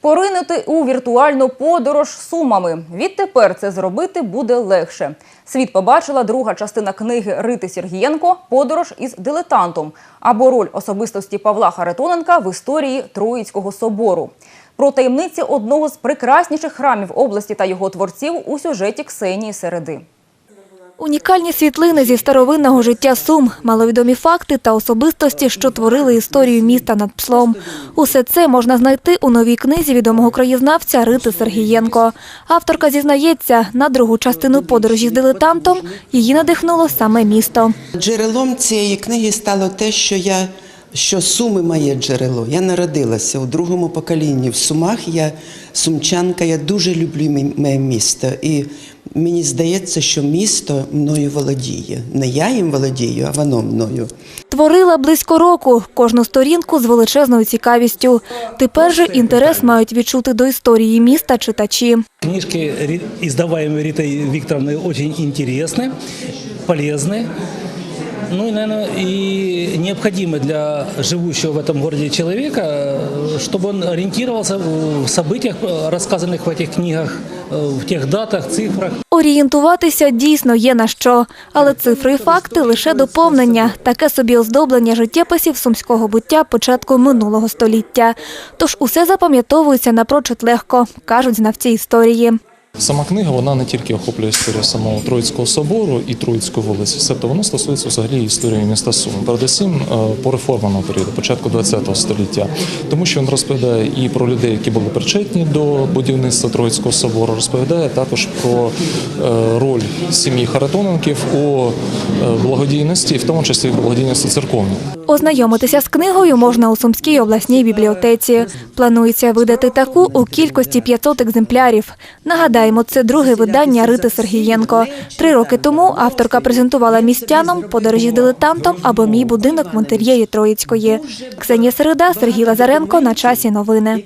Поринути у віртуальну подорож сумами. Відтепер це зробити буде легше. Світ побачила друга частина книги Рити Сергієнко Подорож із дилетантом або роль особистості Павла Харитоненка в історії Троїцького собору. Про таємниці одного з прекрасніших храмів області та його творців у сюжеті Ксенії Середи. Унікальні світлини зі старовинного життя Сум, маловідомі факти та особистості, що творили історію міста над пслом. Усе це можна знайти у новій книзі відомого краєзнавця Рити Сергієнко. Авторка зізнається, на другу частину подорожі з дилетантом її надихнуло саме місто. Джерелом цієї книги стало те, що я що Суми моє джерело. Я народилася у другому поколінні в Сумах. Я сумчанка, я дуже люблю мі- моє місто. І мені здається, що місто мною володіє. Не я їм володію, а воно мною. Творила близько року, кожну сторінку з величезною цікавістю. Тепер же інтерес мають відчути до історії міста читачі. Книжки, ри- издаваемые Ритой Викторовной, очень интересны, полезны. Ну и, наверное, и необходимы для живущего в этом городе человека, э, чтобы он ориентировался в событиях, э, рассказанных в этих книгах, э, в тех датах, цифрах. Орієнтуватися дійсно є на що, але цифри і факти лише доповнення, таке собі оздоблення життєписів сумського буття початку минулого століття. Тож усе запам'ятовується напрочуд легко, кажуть знавці історії. Сама книга вона не тільки охоплює історію самого Троїцького собору і Троїцької вулиці, себто воно стосується взагалі історії міста Суми. Передусім е, по реформеному періоду, початку ХХ століття, тому що він розповідає і про людей, які були причетні до будівництва Троїцького собору, розповідає також про е, роль сім'ї Харитоненків у е, благодійності, в тому числі благодійності церковній. Ознайомитися з книгою можна у Сумській обласній бібліотеці. Планується видати таку у кількості 500 екземплярів. Нагадаємо, це друге видання Рити Сергієнко. Три роки тому авторка презентувала містянам подорожі з дилетантом або мій будинок в інтер'єрі Троїцької. Ксенія Середа, Сергій Лазаренко. На часі новини.